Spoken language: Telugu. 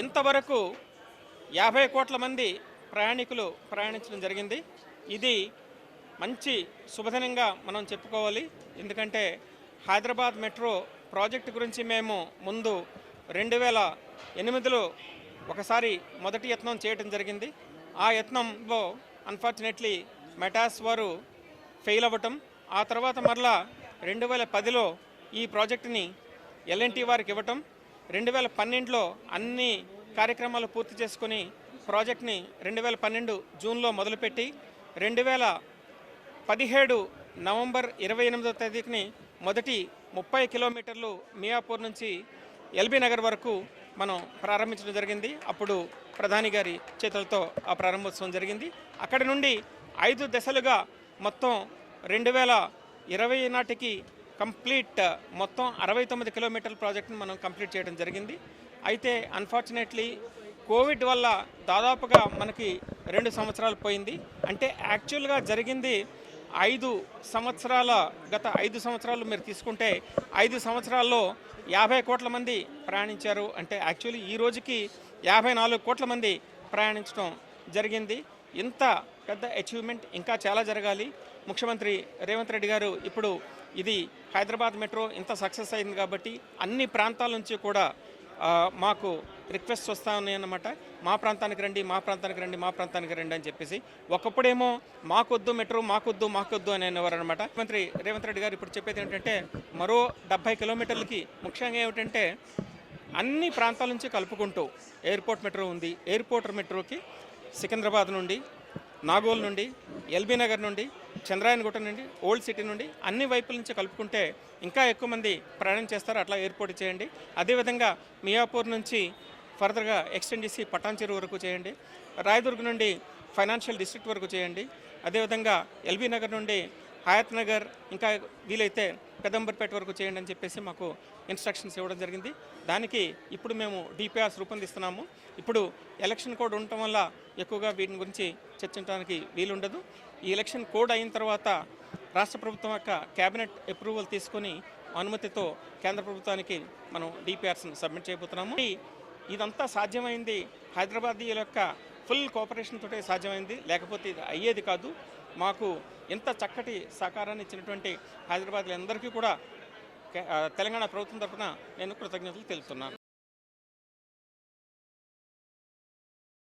ఇంతవరకు యాభై కోట్ల మంది ప్రయాణికులు ప్రయాణించడం జరిగింది. ఇది మంచి శుభదినంగా మనం చెప్పుకోవాలి. ఎందుకంటే హైదరాబాద్ మెట్రో ప్రాజెక్టు గురించి మేము ముందు రెండు వేల ఎనిమిదిలో ఒకసారి మొదటి యత్నం చేయటం జరిగింది. ఆ యత్నంలో అన్ఫార్చునేట్లీ మెటాస్ వారు ఫెయిల్ అవ్వటం. ఆ తర్వాత మరలా రెండు వేల పదిలో ఈ ప్రాజెక్టుని ఎల్ఎన్టీ వారికి ఇవ్వటం. రెండు వేల పన్నెండులో అన్ని కార్యక్రమాలు పూర్తి చేసుకుని ప్రాజెక్ట్ని రెండు వేల పన్నెండు జూన్లో మొదలుపెట్టి రెండు వేల పదిహేడు నవంబర్ ఇరవై ఎనిమిదో తేదీకి మొదటి ముప్పై కిలోమీటర్లు మియాపూర్ నుంచి ఎల్బీ నగర్ వరకు మనం ప్రారంభించడం జరిగింది. అప్పుడు ప్రధాని గారి చేతులతో ఆ ప్రారంభోత్సవం జరిగింది. అక్కడి నుండి ఐదు దశలుగా మొత్తం రెండు వేల ఇరవై నాటికి కంప్లీట్ మొత్తం అరవై తొమ్మిది కిలోమీటర్ల ప్రాజెక్ట్ని మనం కంప్లీట్ చేయడం జరిగింది. అయితే అన్ఫార్చునేట్లీ కోవిడ్ వల్ల దాదాపుగా మనకి రెండు సంవత్సరాలు పోయింది. అంటే యాక్చువల్గా జరిగింది ఐదు సంవత్సరాల గత ఐదు సంవత్సరాలు మీరు తీసుకుంటే ఐదు సంవత్సరాల్లో యాభై కోట్ల మంది ప్రయాణించారు. అంటే యాక్చువల్లీ ఈ రోజుకి యాభై నాలుగు కోట్ల మంది ప్రయాణించడం జరిగింది. ఇంత పెద్ద అచీవ్మెంట్ ఇంకా చాలా జరగాలి. ముఖ్యమంత్రి రేవంత్ రెడ్డి గారు ఇప్పుడు ఇది హైదరాబాద్ మెట్రో ఇంత సక్సెస్ అయింది కాబట్టి అన్ని ప్రాంతాల నుంచి కూడా మాకు రిక్వెస్ట్ వస్తా ఉన్నాయన్నమాట మా ప్రాంతానికి రండి మా ప్రాంతానికి రండి మా ప్రాంతానికి రండి అని చెప్పేసి. ఒకప్పుడేమో మాకొద్దు మెట్రో మాకొద్దు మాకొద్దు అని అనేవారు అనమాట ముఖ్యమంత్రి రేవంత్ రెడ్డి గారు ఇప్పుడు చెప్పేది ఏంటంటే మరో డెబ్బై కిలోమీటర్లకి ముఖ్యంగా ఏమిటంటే అన్ని ప్రాంతాల నుంచి కలుపుకుంటూ ఎయిర్పోర్ట్ మెట్రో ఉంది. ఎయిర్పోర్ట్ మెట్రోకి సికింద్రాబాద్ నుండి నాగోల్ నుండి ఎల్బీ నగర్ నుండి చంద్రాయనగుట్ట నుండి ఓల్డ్ సిటీ నుండి అన్ని వైపుల నుంచి కలుపుకుంటే ఇంకా ఎక్కువ మంది ప్రయాణం చేస్తారు. అట్లా ఎయిర్పోర్ట్ చేయండి. అదేవిధంగా మియాపూర్ నుంచి ఫర్దర్గా ఎక్స్టెండ్ చేసి పటాన్చెరు వరకు చేయండి. రాయదుర్గ్ నుండి ఫైనాన్షియల్ డిస్ట్రిక్ట్ వరకు చేయండి. అదేవిధంగా ఎల్బీ నగర్ నుండి హయాత్ నగర్ ఇంకా వీలైతే పెదంబర్పేట వరకు చేయండి అని చెప్పేసి మాకు ఇన్స్ట్రక్షన్స్ ఇవ్వడం జరిగింది. దానికి ఇప్పుడు మేము డిపిఆర్స్ రూపొందిస్తున్నాము. ఇప్పుడు ఎలక్షన్ కోడ్ ఉండటం వల్ల ఎక్కువగా వీటిని గురించి చర్చించడానికి వీలుండదు. ఈ ఎలక్షన్ కోడ్ అయిన తర్వాత రాష్ట్ర ప్రభుత్వం యొక్క కేబినెట్ అప్రూవల్ తీసుకొని అనుమతితో కేంద్ర ప్రభుత్వానికి మనం డిపిఆర్స్ని సబ్మిట్ చేయబోతున్నాము. ఇదంతా సాధ్యమైంది హైదరాబాదీయుల యొక్క ఫుల్ కోఆపరేషన్ తోటే సాధ్యమైంది. లేకపోతే ఇది అయ్యేది కాదు. మాకు ఎంత చక్కటి సహకారాన్ని ఇచ్చినటువంటి హైదరాబాద్లో అందరికీ కూడా తెలంగాణ ప్రభుత్వం తరఫున నేను కృతజ్ఞతలు తెలుపుతున్నాను.